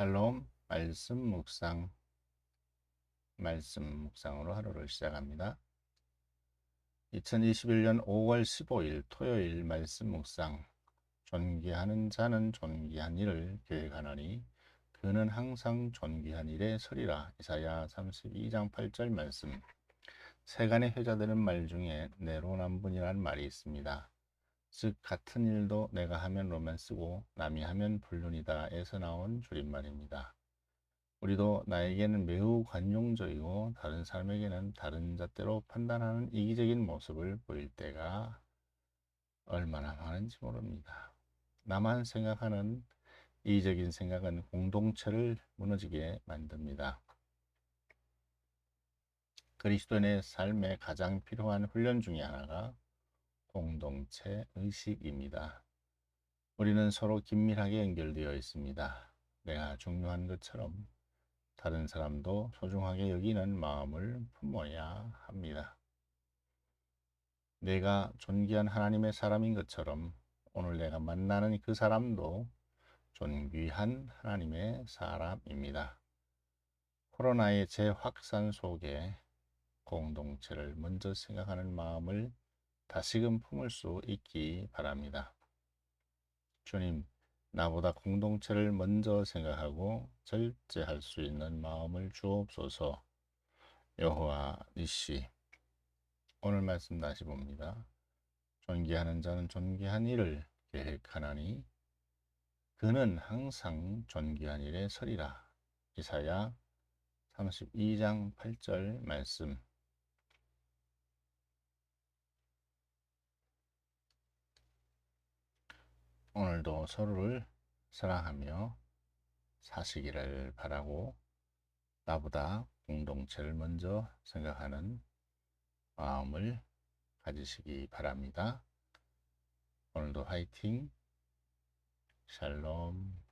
샬롬 말씀 묵상 말씀 묵상으로 하루를 시작합니다. 2021년 5월 15일 토요일 말씀 묵상 존귀하는 자는 존귀한 일을 계획하나니 그는 항상 존귀한 일에 서리라 이사야 32장 8절 말씀 세간의 회자되는 말 중에 내로남분이라는 말이 있습니다. 즉 같은 일도 내가 하면 로맨스고 남이 하면 불륜이다에서 나온 줄임말입니다. 우리도 나에게는 매우 관용적이고 다른 사람에게는 다른 잣대로 판단하는 이기적인 모습을 보일 때가 얼마나 많은지 모릅니다. 나만 생각하는 이기적인 생각은 공동체를 무너지게 만듭니다. 그리스도인의 삶에 가장 필요한 훈련 중의 하나가 공동체 의식입니다. 우리는 서로 긴밀하게 연결되어 있습니다. 내가 중요한 것처럼 다른 사람도 소중하게 여기는 마음을 품어야 합니다. 내가 존귀한 하나님의 사람인 것처럼 오늘 내가 만나는 그 사람도 존귀한 하나님의 사람입니다. 코로나의 재확산 속에 공동체를 먼저 생각하는 마음을 다시금 품을 수 있기 바랍니다. 주님, 나보다 공동체를 먼저 생각하고 절제할 수 있는 마음을 주옵소서. 여호와 니시 오늘 말씀 다시 봅니다. 존귀하는 자는 존귀한 일을 계획하나니 그는 항상 존귀한 일에 서리라. 이사야 32장 8절 말씀 오늘도 서로를 사랑하며 사시기를 바라고 나보다 공동체를 먼저 생각하는 마음을 가지시기 바랍니다. 오늘도 화이팅, 샬롬.